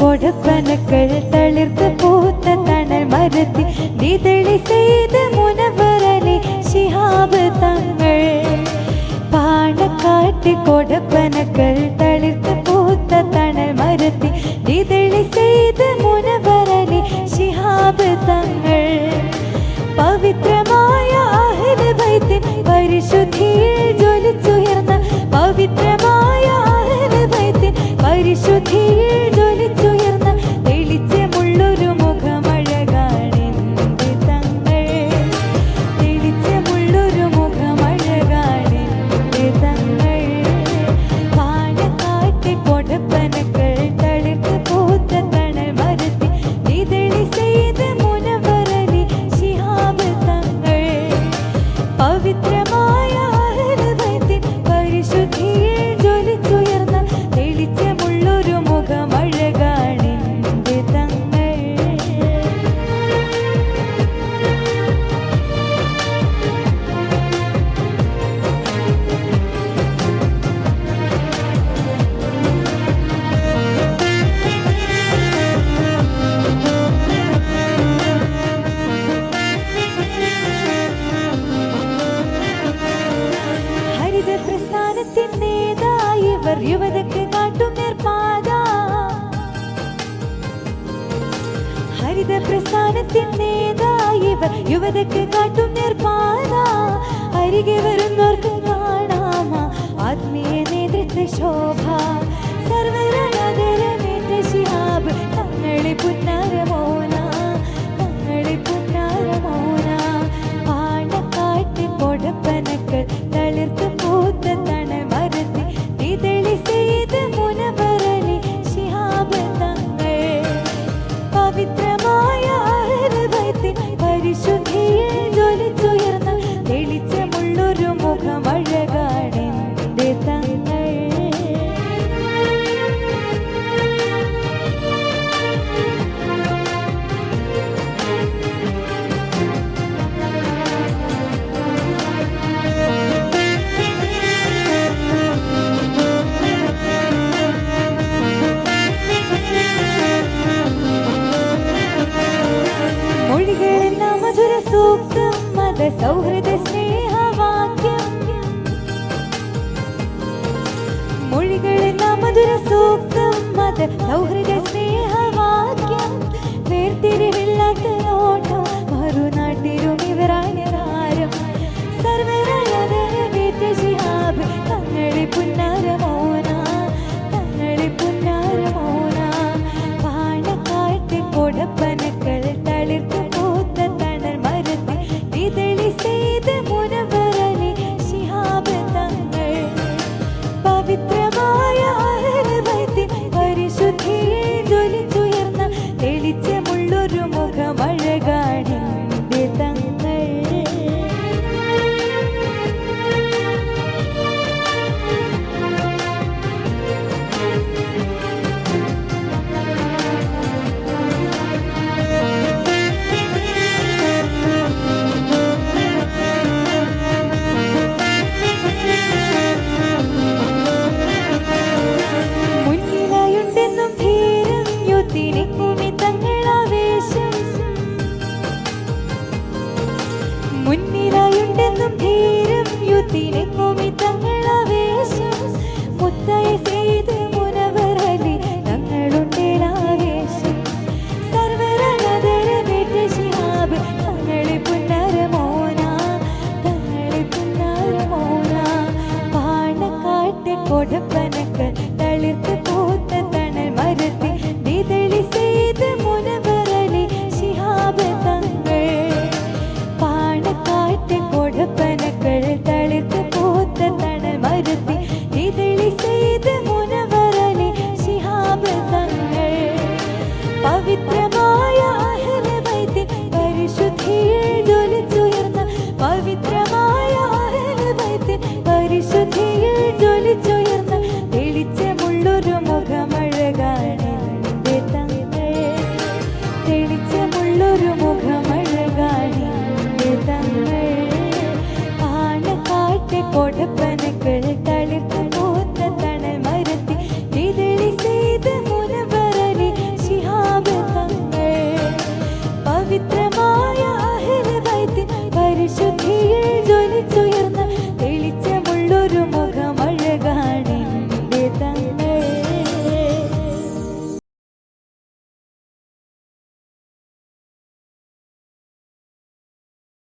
കൊടുപ്പനക്കൾ തളിർത്ത് പൂത്ത തണൽ മരത്തിൽ നിതളി ചെയ്ത് മുനവരനെ ശിഹാബ് തങ്ങൾ. പാണക്കാട്ട് കൊടുപ്പനക്കൾ തളിർത്ത് പൂത്ത തണൽ മരത്തിൽ നിതളി യുവതക്ക് കാട്ടുനേർപ്പാത ഹരിത പ്രസ്ഥാനത്തിൻ നേതാ ഇവർ യുവതക്ക് കാട്ടുനേർപ്പാത അരികെ വരുന്നവർക്ക് കാണാമ ആത്മീയ നേതൃത്വ ശോഭ. സർവരാധരമേറ്റ തങ്ങളെ പുന്നാരമോന തങ്ങളെ പുന്നാരമോന. സൗഹൃദ സ്നേഹവാക്യം. മൊഴികളിൽ മധുര സൂക്തം അത് സൗഹൃദ സ്നേഹവാക്യം. വേർതിരിവില്ലാത്ത உள்ளத்தினை குவித்தங்கள் കണ്ണുള്ളൊരു മുഖമഴകാണി തങ്ങൾ. പാണക്കാട്ടെ തെളിച്ചമുള്ളൊരു മുഖം.